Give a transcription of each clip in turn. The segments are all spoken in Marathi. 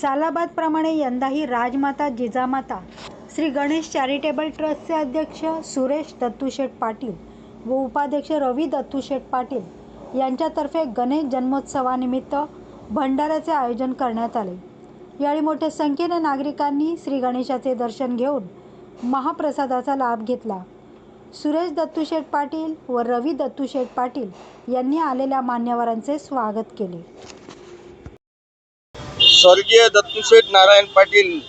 सालाबादप्रमाणे यंदाही राजमाता जिजामाता श्री गणेश चॅरिटेबल ट्रस्टचे अध्यक्ष सुरेश दत्तूशेठ पाटील व उपाध्यक्ष रवी दत्तूशेठ पाटील यांच्यातर्फे गणेश जन्मोत्सवानिमित्त भंडाऱ्याचे आयोजन करण्यात आले. यावेळी मोठ्या संख्येने नागरिकांनी श्री गणेशाचे दर्शन घेऊन महाप्रसादाचा लाभ घेतला. सुरेश दत्तूशेठ पाटील व रवी दत्तूशेठ पाटील यांनी आलेल्या मान्यवरांचे स्वागत केले. स्वर्गीय दत्तूशेठ नारायण पाटील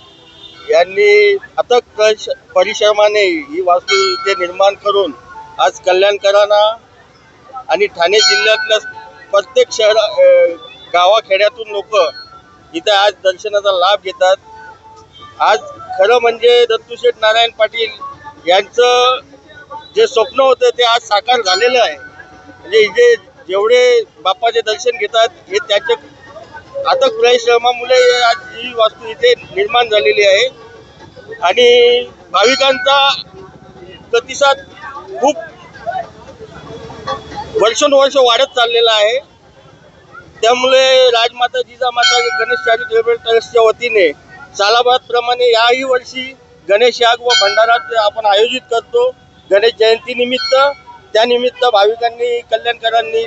यांनी अथक कश- परिश्रमाने ही वास्तू इथे निर्माण करून आज कल्याणकरांना आणि ठाणे जिल्ह्यातल्या प्रत्येक शहरा गावाखेड्यातून लोक इथे आज दर्शनाचा लाभ घेतात. आज खरं म्हणजे दत्तूशेठ नारायण पाटील यांचं जे स्वप्न होतं ते आज साकार झालेलं आहे. म्हणजे इथे जेवढे बाप्पाचे दर्शन घेतात हे त्याच्या अथक परिश्रमामुळे आज ही वास्तू इथे निर्माण झालेली आहे. आणि भाविकांचा प्रतिसाद खूप वर्षानुवर्ष वाढत चाललेला आहे. त्यामुळे राजमाता जिजामाता गणेश चॅरिटेबल ट्रस्टच्या वतीने सालाबादप्रमाणे याही वर्षी गणेश याग व भंडारा आपण आयोजित करतो. गणेश जयंतीनिमित्त त्यानिमित्त भाविकांनी कल्याणकरांनी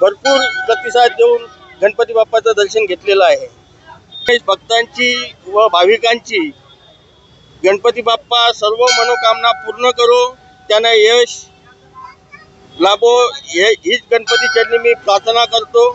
भरपूर प्रतिसाद देऊन गणपती बाप्पाचं दर्शन घेतलेलं आहे. भक्तांची व भाविकांची गणपती बाप्पा सर्व मनोकामना पूर्ण करो त्यांना यश लाभो. हे हीच गणपती चरणी मी प्रार्थना करतो.